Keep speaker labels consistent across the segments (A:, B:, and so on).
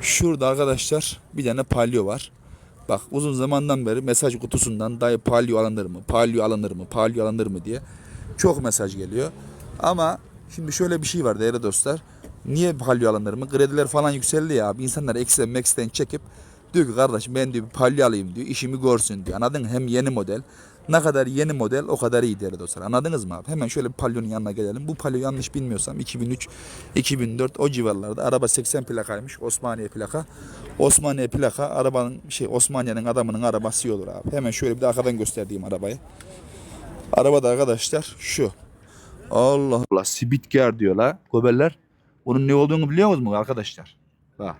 A: Şurada arkadaşlar bir tane palyo var. Bak uzun zamandan beri mesaj kutusundan dayı palyo alınır mı? Palyo alınır mı? Palyo alınır mı diye çok mesaj geliyor. Ama şimdi şöyle bir şey var değerli dostlar. Niye palyo alınır mı? Krediler falan yükseldi ya abi. İnsanlar eksten meksten çekip diyor ki kardeşim ben diyor bir palyo alayım diyor. işimi görsün diyor. Anladın mı? Hem yeni model. Ne kadar yeni model o kadar iyi değerli dostlar. Anladınız mı abi? Hemen şöyle bir palyonun yanına gelelim. Bu palyo yanlış bilmiyorsam 2003, 2004 o civarlarda. Araba 80 plakaymış. Osmaniye plaka. Osmaniye plaka arabanın şey Osmaniye'nin adamının arabası olur abi. Hemen şöyle bir de arkadan gösterdiğim arabayı. Arabada arkadaşlar şu. Allah Allah Spitger diyor la. Bunun ne olduğunu biliyor musunuz arkadaşlar? Bak.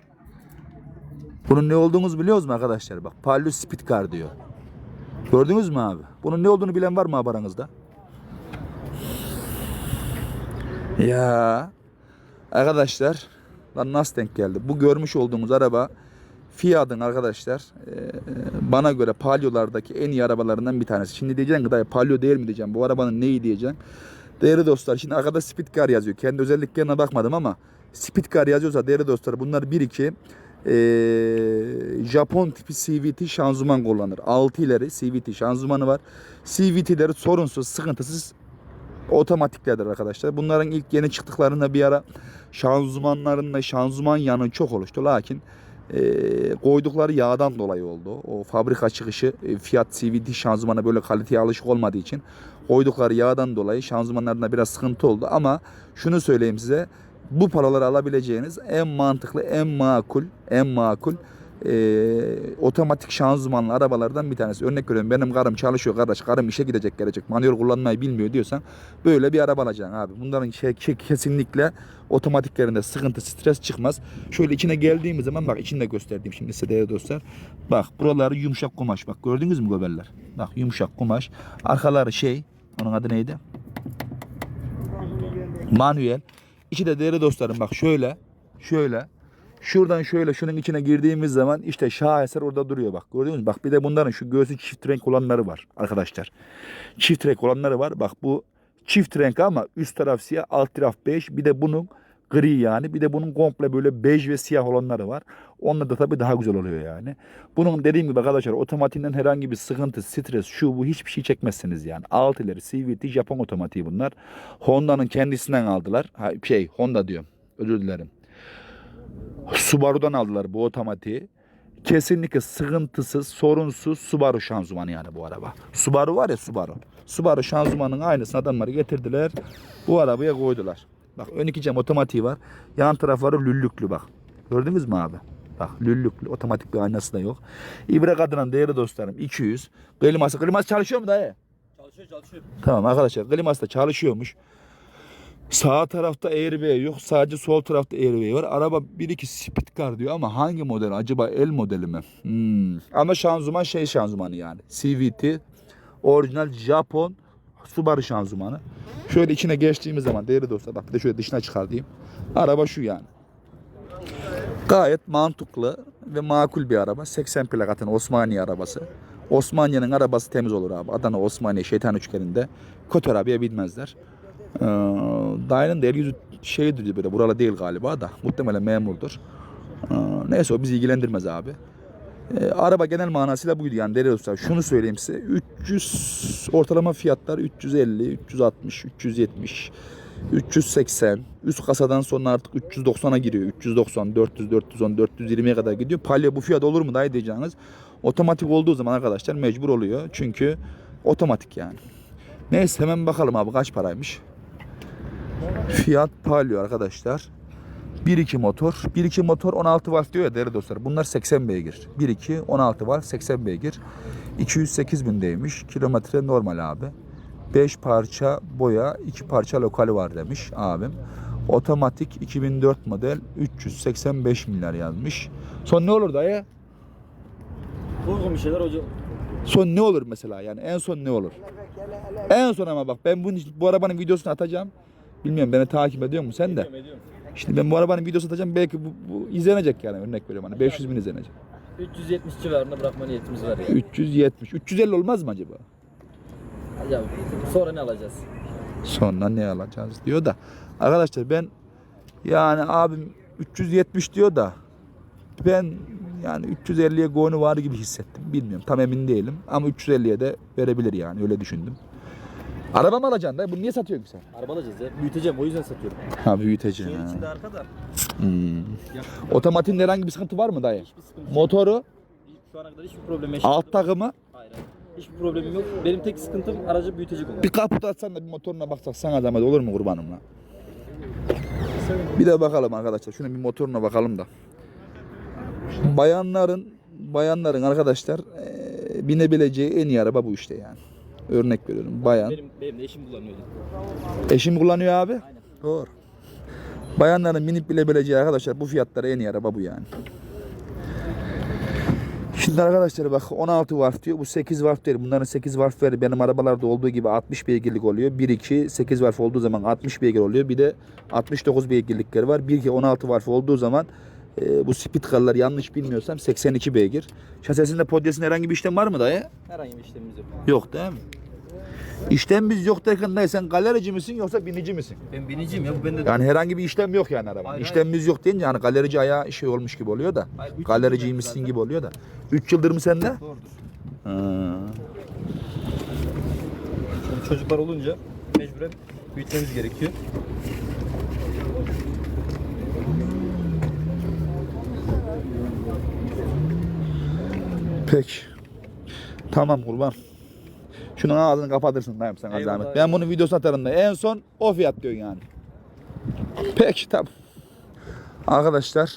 A: Bunun ne olduğunu biliyor musunuz arkadaşlar? Bak Palio Spitger diyor. Gördünüz mü abi? Bunun ne olduğunu bilen var mı abi aranızda? Ya arkadaşlar lan nasıl denk geldi? Bu görmüş olduğumuz araba Fiat'ın arkadaşlar e, bana göre Palio'lardaki en iyi arabalarından bir tanesi. Şimdi diyeceksin ki dayı Palio değil mi diyeceğim. Bu arabanın neyi diyeceksin. Değerli dostlar şimdi arkada Spitcar yazıyor. Kendi özelliklerine bakmadım ama Spitcar yazıyorsa değerli dostlar bunlar 1-2 e, Japon tipi CVT şanzıman kullanır. 6 ileri CVT şanzımanı var. CVT'leri sorunsuz, sıkıntısız otomatiklerdir arkadaşlar. Bunların ilk yeni çıktıklarında bir ara şanzımanlarında şanzıman yanı çok oluştu. Lakin e, koydukları yağdan dolayı oldu. O fabrika çıkışı e, Fiat CVT şanzımana böyle kaliteye alışık olmadığı için koydukları yağdan dolayı şanzımanlarında biraz sıkıntı oldu. Ama şunu söyleyeyim size bu paraları alabileceğiniz en mantıklı, en makul, en makul e, otomatik şanzımanlı arabalardan bir tanesi. Örnek veriyorum benim karım çalışıyor kardeş. Karım işe gidecek gelecek. Manuel kullanmayı bilmiyor diyorsan böyle bir araba alacaksın abi. Bunların şey, şey kesinlikle otomatiklerinde sıkıntı, stres çıkmaz. Şöyle içine geldiğimiz zaman bak içinde gösterdiğim şimdi size değerli dostlar. Bak buraları yumuşak kumaş. Bak gördünüz mü göbeller? Bak yumuşak kumaş. Arkaları şey. Onun adı neydi? Manuel. İçi de değerli dostlarım bak şöyle. Şöyle. Şuradan şöyle şunun içine girdiğimiz zaman işte şaheser orada duruyor bak. Gördünüz mü? Bak bir de bunların şu göğsü çift renk olanları var arkadaşlar. Çift renk olanları var. Bak bu çift renk ama üst taraf siyah alt taraf bej. Bir de bunun gri yani. Bir de bunun komple böyle bej ve siyah olanları var. Onlar da tabii daha güzel oluyor yani. Bunun dediğim gibi arkadaşlar otomatiğinden herhangi bir sıkıntı, stres, şu bu hiçbir şey çekmezsiniz yani. Alt ileri CVT Japon otomatiği bunlar. Honda'nın kendisinden aldılar. Ha, şey Honda diyorum. Özür dilerim. Subaru'dan aldılar bu otomatiği. Kesinlikle sıkıntısız, sorunsuz Subaru şanzımanı yani bu araba. Subaru var ya Subaru. Subaru şanzımanın aynısını adamları getirdiler. Bu arabaya koydular. Bak ön iki cam otomatiği var. Yan tarafları lüllüklü bak. Gördünüz mü abi? Bak lüllüklü otomatik bir aynası da yok. İbre kadının değerli dostlarım 200. Kliması, kliması çalışıyor mu dayı?
B: Çalışıyor çalışıyor.
A: Tamam arkadaşlar kliması da çalışıyormuş. Sağ tarafta airbag yok. Sadece sol tarafta airbag var. Araba 1-2 speed car diyor ama hangi model? Acaba el modeli mi? Hmm. Ama şanzıman şey şanzımanı yani. CVT orijinal Japon Subaru şanzımanı. Şöyle içine geçtiğimiz zaman değerli dostlar bak bir de şöyle dışına çıkartayım. Araba şu yani. Gayet mantıklı ve makul bir araba. 80 plakatın Osmaniye arabası. Osmaniye'nin arabası temiz olur abi. Adana Osmaniye şeytan üçgeninde kötü arabaya binmezler. Ee, dayının da el yüzü şeydir böyle buralı değil galiba da muhtemelen memurdur. Ee, neyse o bizi ilgilendirmez abi. Ee, araba genel manasıyla buydu yani değerli dostlar. Şunu söyleyeyim size 300 ortalama fiyatlar 350, 360, 370, 380 üst kasadan sonra artık 390'a giriyor. 390, 400, 410, 420'ye kadar gidiyor. Palya bu fiyat olur mu dayı diyeceğiniz. Otomatik olduğu zaman arkadaşlar mecbur oluyor. Çünkü otomatik yani. Neyse hemen bakalım abi kaç paraymış. Fiat Palio arkadaşlar. 1.2 motor. 1.2 motor 16 volt diyor ya değerli dostlar. Bunlar 80 beygir. 1.2 16 volt 80 beygir. 208 bindeymiş. Kilometre normal abi. 5 parça boya, 2 parça lokali var demiş abim. Otomatik 2004 model 385 milyar yazmış. Son ne olur dayı?
B: Uygun bir şeyler hocam.
A: Son ne olur mesela yani en son ne olur? En son ama bak ben bu, bu arabanın videosunu atacağım. Bilmiyorum beni takip ediyor musun sen de?
B: Ediyorum.
A: Şimdi ben bu arabanın videosunu atacağım belki bu, bu izlenecek yani örnek veriyorum hani 500 bin izlenecek.
B: 370 civarında bırakma niyetimiz var ya.
A: 370, 350 olmaz mı acaba?
B: Ya sonra ne alacağız?
A: Sonra ne alacağız diyor da. Arkadaşlar ben yani abim 370 diyor da Ben yani 350'ye gonu var gibi hissettim. Bilmiyorum tam emin değilim. Ama 350'ye de verebilir yani öyle düşündüm. Araba mı alacaksın da? Bunu niye satıyorsun sen?
B: Araba alacağız ya. Büyüteceğim o yüzden satıyorum.
A: Ha büyüteceğim.
B: Şeyin
A: ha.
B: içinde arkada.
A: Hmm.
B: Yak-
A: Otomatikte herhangi bir sıkıntı var mı dayı?
B: Hiçbir sıkıntı yok.
A: Motoru,
B: Şu ana kadar hiçbir problem yaşamadım.
A: alt takımı
B: Hayır hayır. Hiçbir problemim yok. Benim tek sıkıntım aracı büyütecek olmak.
A: bir kaput atsan da bir motoruna baksak sana zahmet olur mu kurbanım lan? Bir de bakalım arkadaşlar. Şuna bir motoruna bakalım da. Bayanların bayanların arkadaşlar eee, binebileceği en iyi araba bu işte yani. Örnek veriyorum. Bayan.
B: Benim, benim de eşim kullanıyordu.
A: Eşim kullanıyor abi.
B: Aynen.
A: Doğru. Bayanların binip bilebileceği arkadaşlar bu fiyatlara en iyi araba bu yani. Şimdi arkadaşlar bak 16 watt diyor. Bu 8 watt değil. Bunların 8 watt benim arabalarda olduğu gibi 60 beygirlik oluyor. 1 2 8 watt olduğu zaman 60 beygir oluyor. Bir de 69 beygirlikleri var. 1 2 16 watt olduğu zaman e, bu speed car'lar yanlış bilmiyorsam 82 beygir. Şasesinde podyasında herhangi bir işlem var mı dayı?
B: Herhangi bir işlemimiz yok.
A: Yok değil mi? İşlem biz yok derken dayı sen galerici misin yoksa binici misin?
B: Ben biniciyim ya bu bende de.
A: Yani herhangi bir işlem yok yani araba.
B: Hayır,
A: İşlemimiz yok deyince hani galerici ayağı şey olmuş gibi oluyor da.
B: Hayır, üç
A: Galericiymişsin
B: yıldır
A: gibi oluyor da. 3 yıldır mı sende?
B: Doğrudur.
A: Ha.
B: Şimdi çocuklar olunca mecburen büyütmemiz gerekiyor.
A: Peki. Tamam kurban. Şunun ağzını kapatırsın dayım sana
B: Eyvallah.
A: zahmet. Ben bunun videosunu atarım da en son o fiyat diyorsun yani. Peki tamam. Arkadaşlar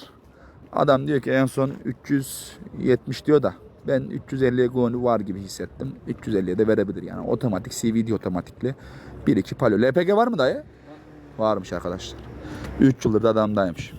A: adam diyor ki en son 370 diyor da ben 350'ye gönlü var gibi hissettim. 350'ye de verebilir yani. Otomatik CVD otomatikli. 1-2 palo. LPG var mı dayı? Varmış arkadaşlar. 3 yıldır da adamdaymış.